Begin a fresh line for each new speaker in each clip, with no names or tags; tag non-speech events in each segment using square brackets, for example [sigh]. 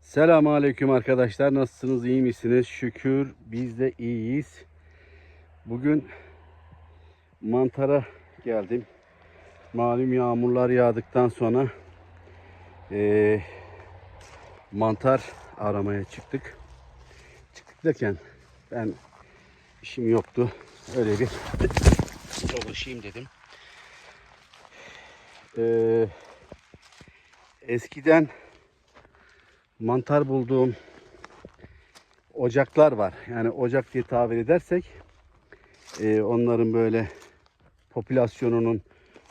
Selamun Aleyküm arkadaşlar. Nasılsınız? iyi misiniz? Şükür biz de iyiyiz. Bugün mantara geldim. Malum yağmurlar yağdıktan sonra eee, mantar aramaya çıktık. Çıktık derken ben işim yoktu. Öyle bir [laughs] dolaşayım dedim. Eee, eskiden mantar bulduğum ocaklar var. Yani ocak diye tabir edersek e, onların böyle popülasyonunun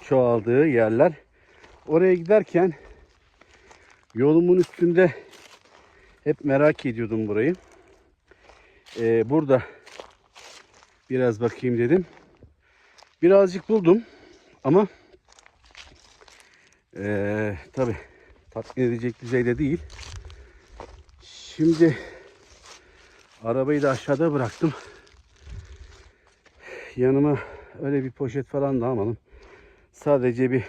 çoğaldığı yerler. Oraya giderken yolumun üstünde hep merak ediyordum burayı. E, burada biraz bakayım dedim. Birazcık buldum ama e, tabi tatmin edecek düzeyde değil. Şimdi arabayı da aşağıda bıraktım. Yanıma öyle bir poşet falan da almadım. Sadece bir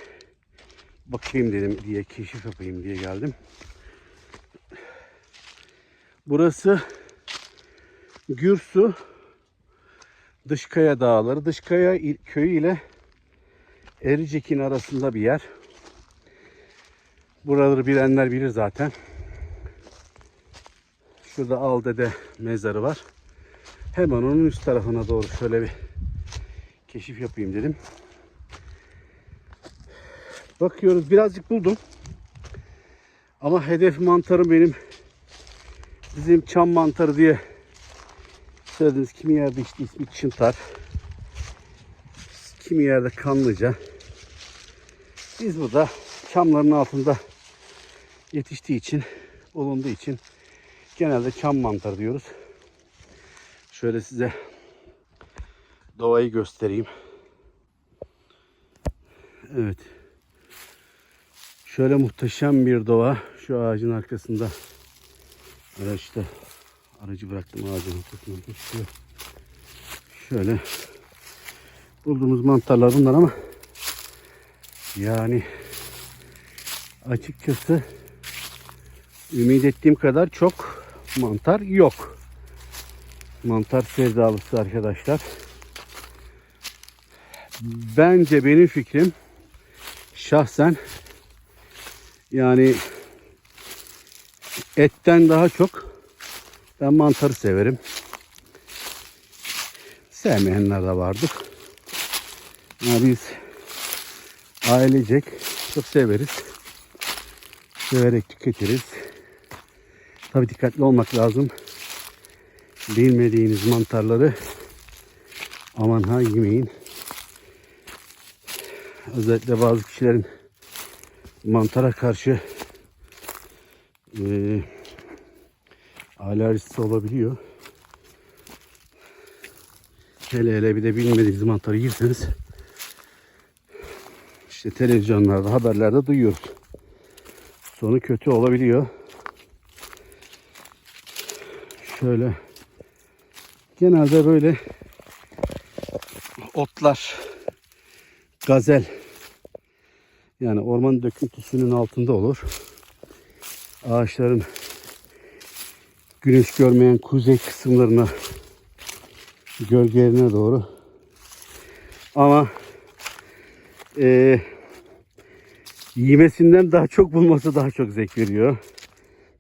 bakayım dedim diye keşif yapayım diye geldim. Burası Gürsu Dışkaya Dağları. Dışkaya köyü ile Ericek'in arasında bir yer. Buraları bilenler bilir zaten. Şurada Aldede mezarı var. Hemen onun üst tarafına doğru şöyle bir keşif yapayım dedim. Bakıyoruz birazcık buldum. Ama hedef mantarı benim bizim çam mantarı diye söylediğiniz kimi yerde işte ismi çıntar. Kimi yerde kanlıca. Biz burada çamların altında yetiştiği için, bulunduğu için genelde çam mantarı diyoruz. Şöyle size doğayı göstereyim. Evet. Şöyle muhteşem bir doğa. Şu ağacın arkasında. Araçta aracı bıraktım ağacın. Şöyle, şöyle bulduğumuz mantarlar bunlar ama yani açıkçası ümit ettiğim kadar çok mantar yok. Mantar sevdalısı arkadaşlar. Bence benim fikrim şahsen yani etten daha çok ben mantarı severim. Sevmeyenler de vardır. Ama biz ailecek çok severiz. Severek tüketiriz. Tabi dikkatli olmak lazım. Bilmediğiniz mantarları aman ha yemeyin. Özellikle bazı kişilerin mantara karşı e, alerjisi olabiliyor. Hele hele bir de bilmediğiniz mantarı yerseniz işte televizyonlarda, haberlerde duyuyoruz. Sonu kötü olabiliyor. Şöyle genelde böyle otlar gazel yani orman döküntüsünün altında olur. Ağaçların güneş görmeyen kuzey kısımlarına gölgelerine doğru ama eee yemesinden daha çok bulması daha çok zevk veriyor.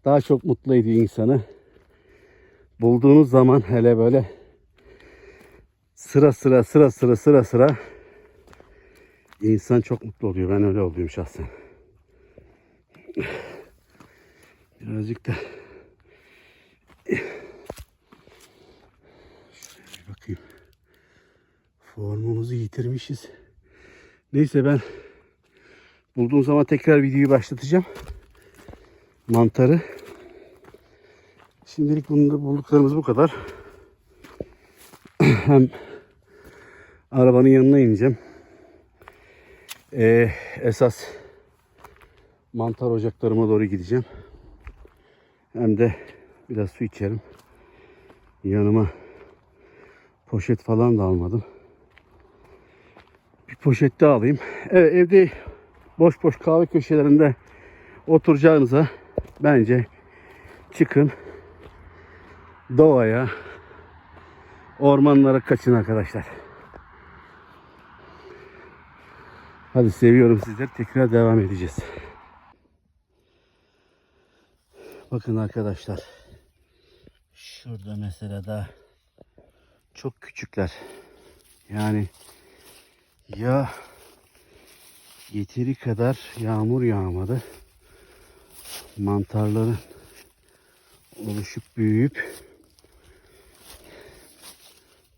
Daha çok mutlu ediyor insanı. Bulduğunuz zaman hele böyle sıra sıra sıra sıra sıra sıra insan çok mutlu oluyor. Ben öyle oluyorum şahsen. Birazcık da bir bakayım. Formumuzu yitirmişiz. Neyse ben Bulduğum zaman tekrar videoyu başlatacağım. Mantarı. Şimdilik bunda bulduklarımız bu kadar. [clears throat] Hem arabanın yanına ineceğim. Ee, esas mantar ocaklarıma doğru gideceğim. Hem de biraz su içerim. Yanıma poşet falan da almadım. Bir poşet daha alayım. Evet evde boş boş kahve köşelerinde oturacağınıza bence çıkın doğaya, ormanlara kaçın arkadaşlar. Hadi seviyorum sizleri. Tekrar devam edeceğiz. Bakın arkadaşlar. Şurada mesela da çok küçükler. Yani ya yeteri kadar yağmur yağmadı. Mantarların oluşup büyüyüp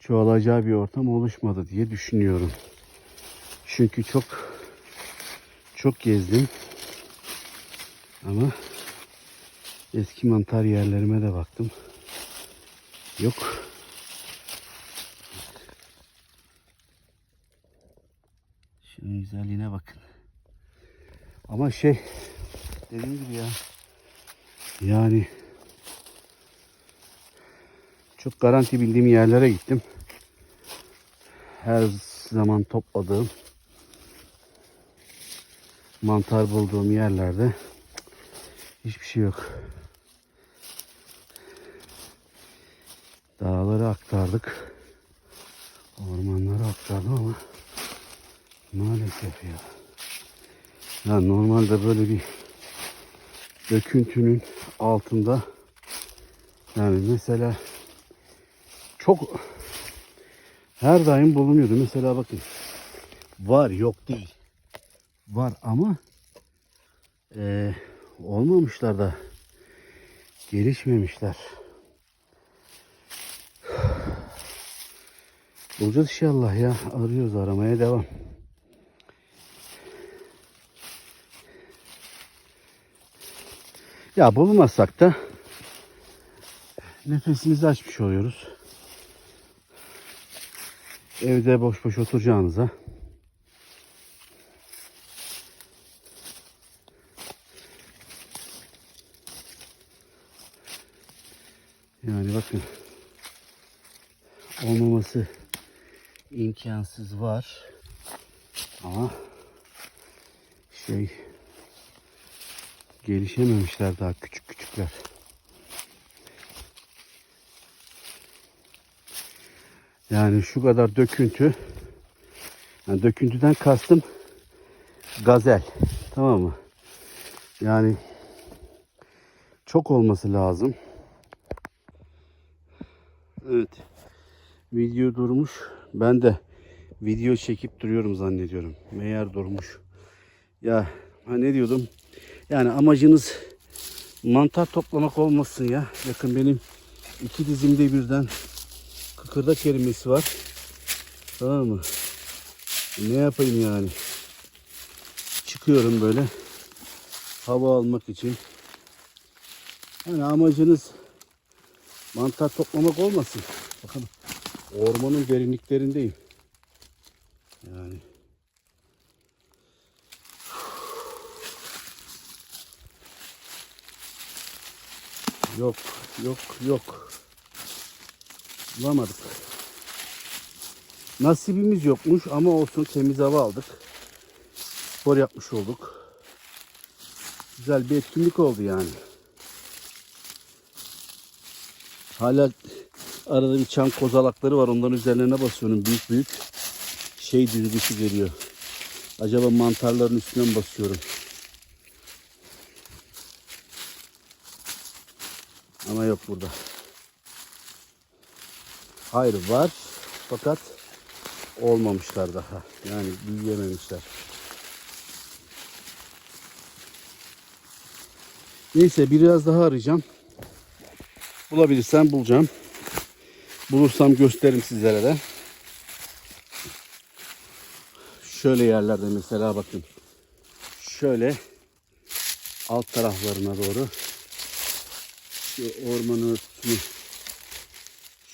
çoğalacağı bir ortam oluşmadı diye düşünüyorum. Çünkü çok çok gezdim. Ama eski mantar yerlerime de baktım. Yok. Şunun güzelliğine bakın. Ama şey dediğim gibi ya yani çok garanti bildiğim yerlere gittim. Her zaman topladığım mantar bulduğum yerlerde hiçbir şey yok. Dağları aktardık. Ormanları aktardım ama maalesef ya. Ya normalde böyle bir döküntünün altında yani mesela çok her daim bulunuyordu. Mesela bakın var yok değil. Var ama eee, olmamışlar da gelişmemişler. Bulacağız inşallah ya. Arıyoruz aramaya devam. Ya bulmazsak da nefesimizi açmış oluyoruz. Evde boş boş oturacağınıza. Yani bakın. Olmaması imkansız var. Ama şey gelişememişler daha küçük küçükler. Yani şu kadar döküntü. Yani döküntüden kastım gazel. Tamam mı? Yani çok olması lazım. Evet. Video durmuş. Ben de video çekip duruyorum zannediyorum. Meğer durmuş. Ya ha ne diyordum? Yani amacınız mantar toplamak olmasın ya. Bakın benim iki dizimde birden kıkırdak kelimesi var. Tamam mı? Ne yapayım yani? Çıkıyorum böyle hava almak için. Yani amacınız mantar toplamak olmasın. Bakın ormanın derinliklerindeyim. Yani Yok, yok, yok. Bulamadık. Nasibimiz yokmuş ama olsun temiz hava aldık. Spor yapmış olduk. Güzel bir etkinlik oldu yani. Hala arada bir çam kozalakları var. Onların üzerlerine basıyorum. Büyük büyük şey duygusu geliyor. Acaba mantarların üstüne mi basıyorum? Ama yok burada. Hayır var. Fakat olmamışlar daha. Yani büyüyememişler. Neyse biraz daha arayacağım. Bulabilirsem bulacağım. Bulursam gösteririm sizlere de. Şöyle yerlerde mesela bakın. Şöyle alt taraflarına doğru şu orman örtüsünü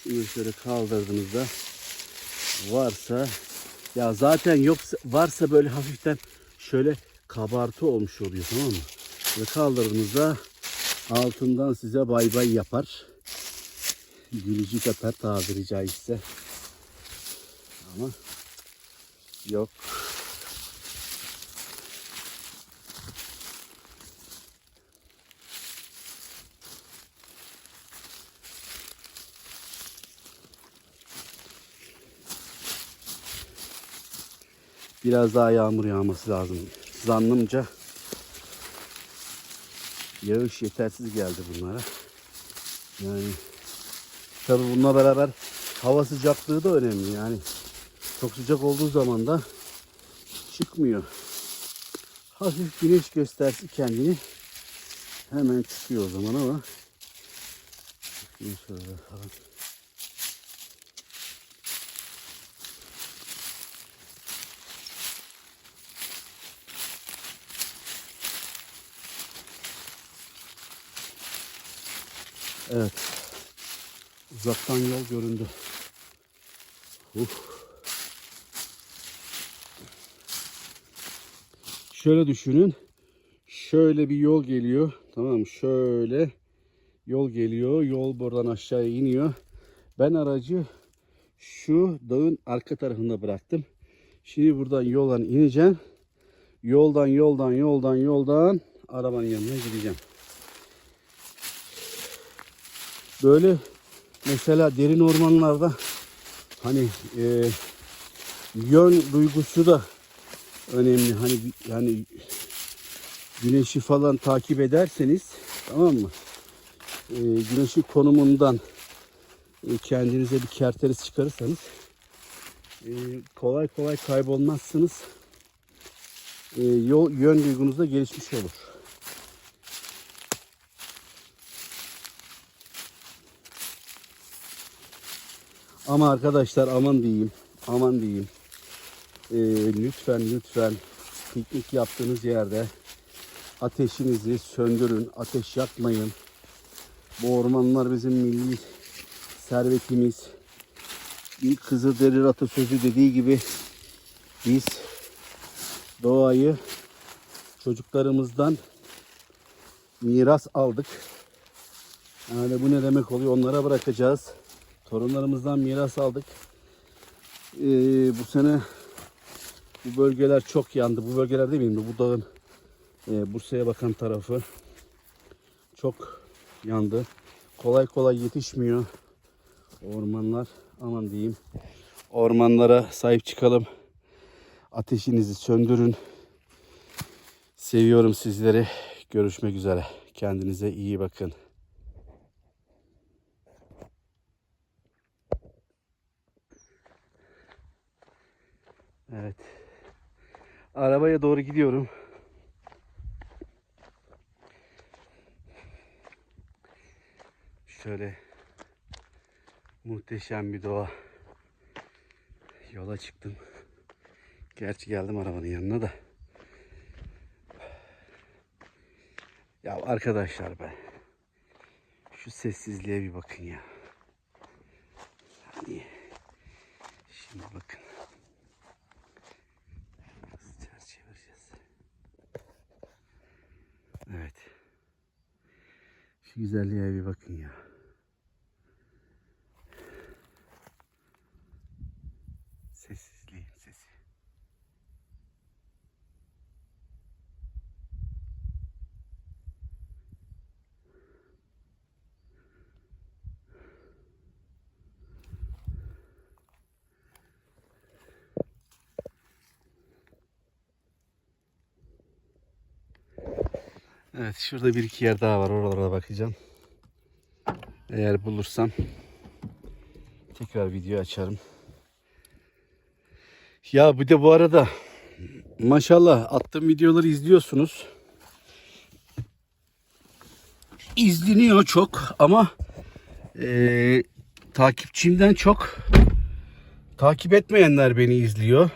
şunu şöyle kaldırdığınızda varsa ya zaten yoksa varsa böyle hafiften şöyle kabartı olmuş oluyor tamam mı? Ve kaldırdığınızda altından size bay bay yapar. Gülücük atar tabiri caizse. Ama yok. Biraz daha yağmur yağması lazım. Zannımca yağış yetersiz geldi bunlara. Yani tabi bununla beraber hava sıcaklığı da önemli yani. Çok sıcak olduğu zaman da çıkmıyor. Hafif güneş göstersi kendini hemen çıkıyor o zaman ama şöyle falan. Evet. Uzaktan yol göründü. Uf. Şöyle düşünün. Şöyle bir yol geliyor. Tamam? Şöyle yol geliyor. Yol buradan aşağıya iniyor. Ben aracı şu dağın arka tarafında bıraktım. Şimdi buradan yoldan ineceğim. Yoldan yoldan yoldan yoldan arabanın yanına gideceğim. Böyle mesela derin ormanlarda hani e, yön duygusu da önemli. Hani yani güneşi falan takip ederseniz tamam mı? E, güneşin konumundan e, kendinize bir kerteriz çıkarırsanız e, kolay kolay kaybolmazsınız. E, yol yön duygunuz da gelişmiş olur. Ama arkadaşlar aman diyeyim, aman diyeyim. Ee, lütfen lütfen piknik yaptığınız yerde ateşinizi söndürün, ateş yakmayın. Bu ormanlar bizim milli servetimiz. Bir Kızılderili atasözü dediği gibi biz doğayı çocuklarımızdan miras aldık. Yani bu ne demek oluyor? Onlara bırakacağız. Torunlarımızdan miras aldık. Ee, bu sene bu bölgeler çok yandı. Bu bölgeler değil mi? Bu dağın e, Bursa'ya bakan tarafı çok yandı. Kolay kolay yetişmiyor ormanlar. Aman diyeyim. Ormanlara sahip çıkalım. Ateşinizi söndürün. Seviyorum sizleri. Görüşmek üzere. Kendinize iyi bakın. Evet. Arabaya doğru gidiyorum. Şöyle muhteşem bir doğa. Yola çıktım. Gerçi geldim arabanın yanına da. Ya arkadaşlar be. Şu sessizliğe bir bakın ya. Hani şimdi bakın. Nasıl ters çevireceğiz? Evet. Şu güzelliğe bir bakın ya. Evet şurada bir iki yer daha var oralara bakacağım. Eğer bulursam tekrar video açarım. Ya bir de bu arada maşallah attığım videoları izliyorsunuz. İzleniyor çok ama eee takipçimden çok takip etmeyenler beni izliyor.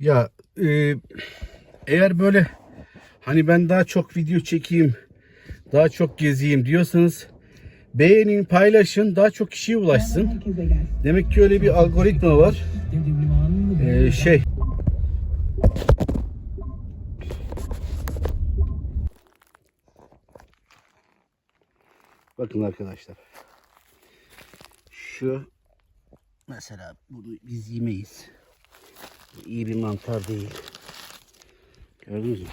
Ya eee, eğer böyle hani ben daha çok video çekeyim, daha çok gezeyim diyorsanız beğenin, paylaşın, daha çok kişiye ulaşsın. Demek ki öyle bir algoritma var. Ee, şey Bakın arkadaşlar. Şu mesela bunu biz yemeyiz. İyi bir mantar değil. Gördünüz mü?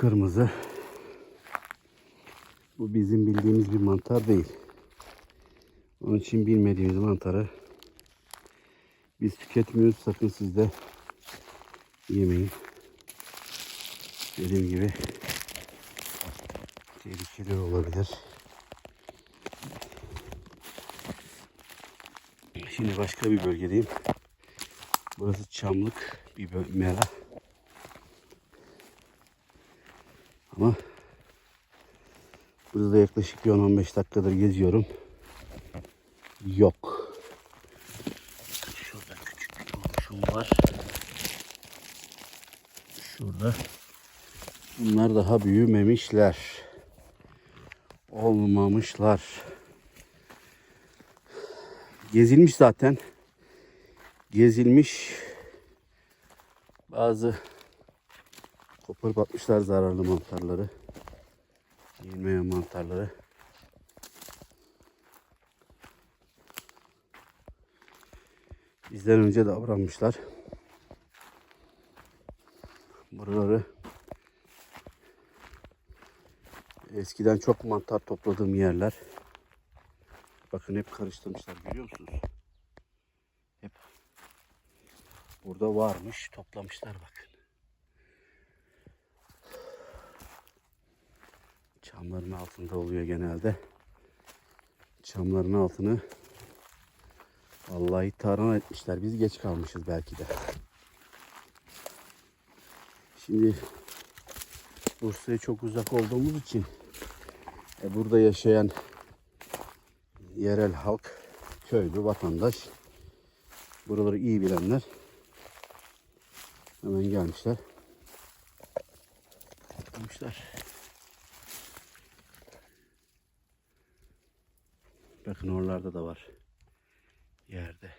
Kıpkırmızı. Bu bizim bildiğimiz bir mantar değil. Onun için bilmediğimiz mantarı Biz tüketmiyoruz. Sakın siz de yemeyin. Dediğim gibi tehlikeli olabilir. Şimdi başka bir bölgedeyim. Burası çamlık bir mera. Ama burada yaklaşık bir 10-15 dakikadır geziyorum. Yok. Şurada küçük bir oluşum var. Şurada. Bunlar daha büyümemişler. Olmamışlar. Gezilmiş zaten. Gezilmiş. Bazı koparıp atmışlar zararlı mantarları. Yenmeyen mantarları. Bizden önce davranmışlar. Buraları eskiden çok mantar topladığım yerler. Bakın hep karıştırmışlar görüyor musunuz? Hep burada varmış toplamışlar bakın. Çamların altında oluyor genelde. Çamların altını vallahi taran etmişler. Biz geç kalmışız belki de. Şimdi Bursa'ya çok uzak olduğumuz için e, burada yaşayan yerel halk, köylü, vatandaş buraları iyi bilenler hemen gelmişler. Yapmışlar. Bakın oralarda da var. Yerde.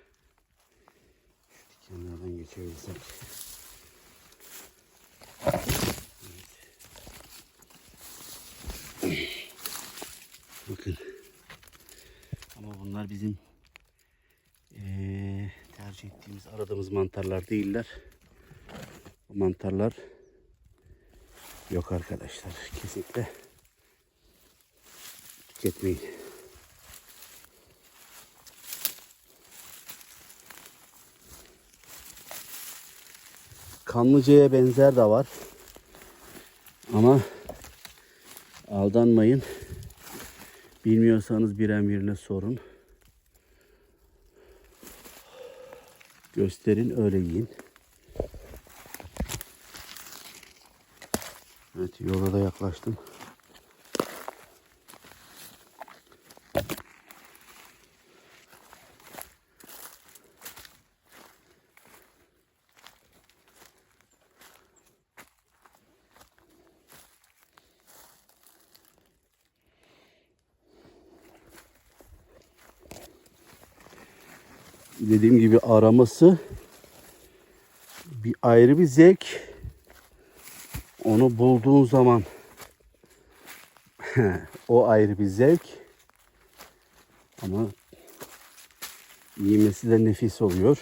Dikenlerden geçebilsek. Bakın. Ama bunlar bizim eee, tercih ettiğimiz, aradığımız mantarlar değiller. Bu mantarlar yok arkadaşlar. Kesinlikle tüketmeyin. Kanlıca'ya benzer de var. Ama aldanmayın. Bilmiyorsanız biren birine sorun. Gösterin öyle yiyin. Evet yola da yaklaştım. Dediğim gibi araması bir ayrı bir zevk. Onu bulduğun zaman [laughs] o ayrı bir zevk. Ama yemesi de nefis oluyor.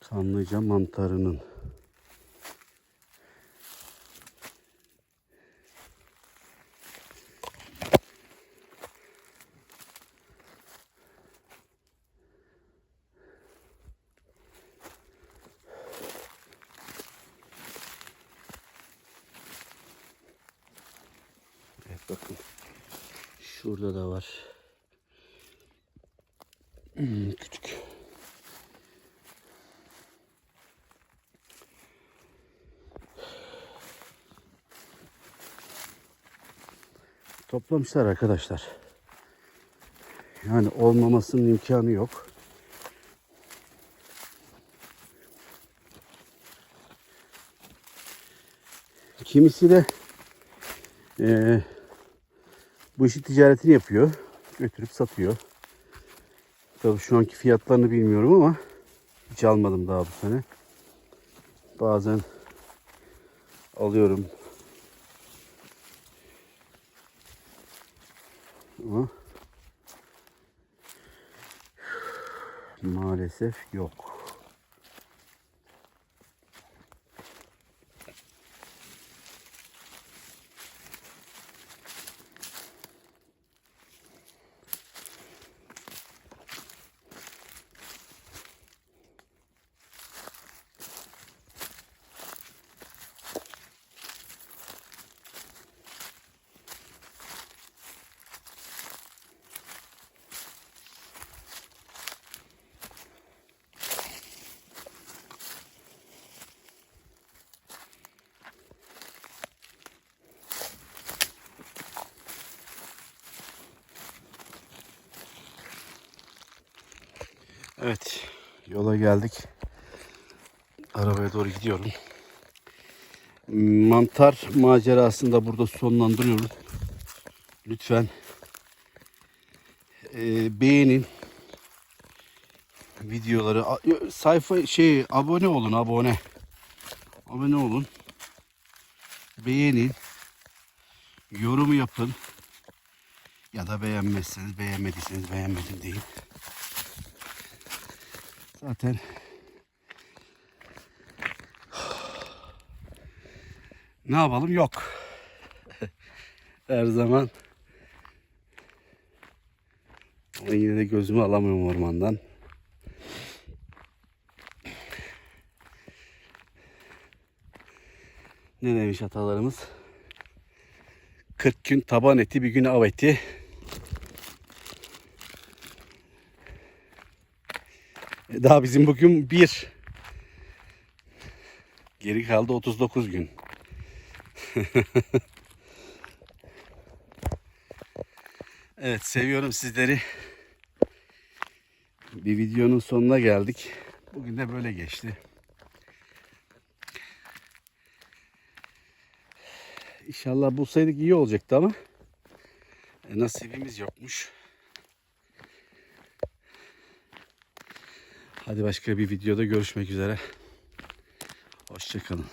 Kanlıca mantarının. Bakın. Şurada da var. Hmm, küçük. Toplamışlar arkadaşlar. Yani olmamasının imkanı yok. Kimisi de eee bu işi ticaretini yapıyor. Götürüp satıyor. Tabii şu anki fiyatlarını bilmiyorum ama hiç almadım daha bu sene. Bazen alıyorum. Ama maalesef yok. Evet, yola geldik. Arabaya doğru gidiyorum. Mantar macerasını da burada sonlandırıyoruz. Lütfen e, beğenin videoları. Sayfa şey abone olun, abone. Abone olun. Beğenin. Yorum yapın. Ya da beğenmezseniz, beğenmediyseniz beğenmedim deyin. Zaten ne yapalım yok. Her zaman ama yine de gözümü alamıyorum ormandan. Ne demiş atalarımız? 40 gün taban eti, bir gün av eti. Daha bizim bugün bir. Geri kaldı 39 gün. [laughs] evet seviyorum sizleri. Bir videonun sonuna geldik. Bugün de böyle geçti. İnşallah bulsaydık iyi olacaktı ama e, nasibimiz yokmuş. Hadi başka bir videoda görüşmek üzere. Hoşçakalın.